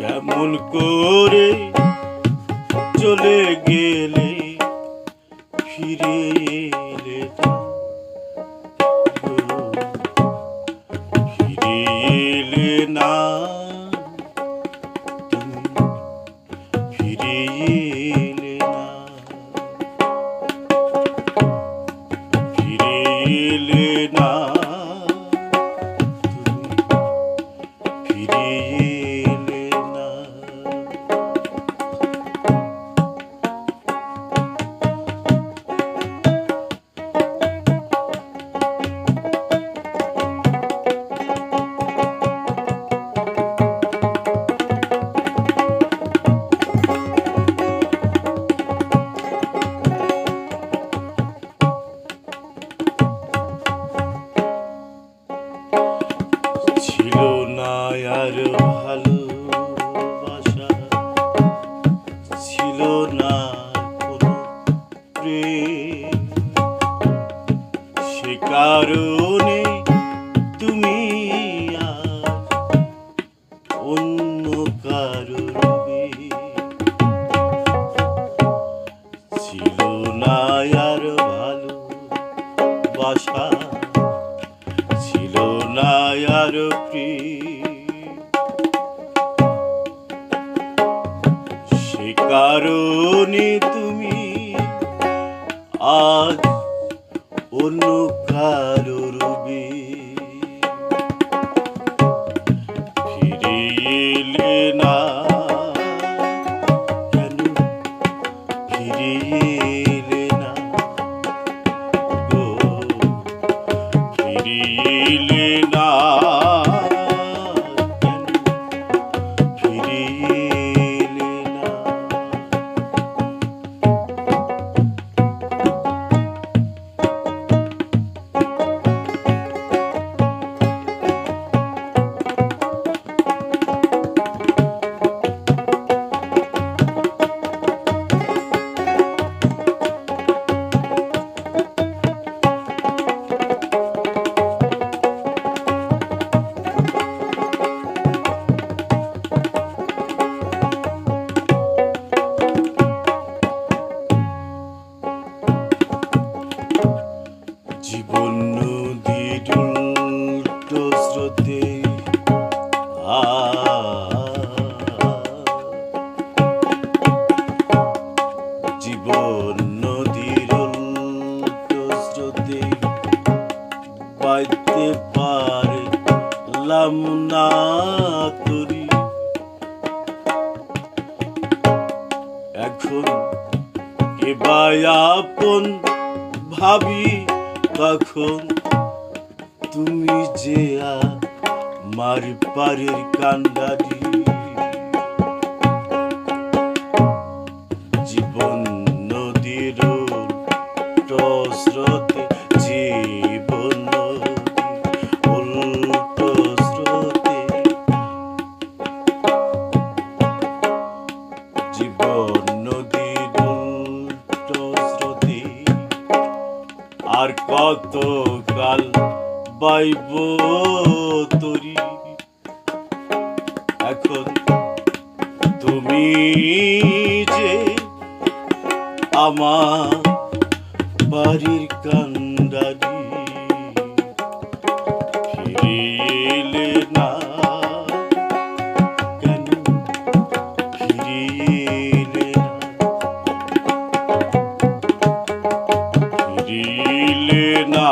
কেমন করে চলে গেলে ফিরে এলে ফিরে এলে না? ফিরে না? না? ছিল না আর ভালোবাসা ছিল না কোনো প্রেম। সে কারণে তুমি অন্য কারও রূপে ছিল না প্রেম সে কারণে তুমি আজ অন্য কারও রূপে ফিরে এলে না কেন? ফিরে এলে স্রোতে জীবন নদীর স্রোতে বাইতে পারলাম না তরি। এখন এবার আপন ভাবি তখন তুমি যে আমার পারের কান্ডারি। জীবন নদীর স্রোতে জীবন উল্টো স্রোতে জীবন নদীর স্রোতে আর কত কাল বাইব তরি। এখন তুমি যে আমার বাড়ির কান্দারি ফিরিলে না কেন? ফিরিলে না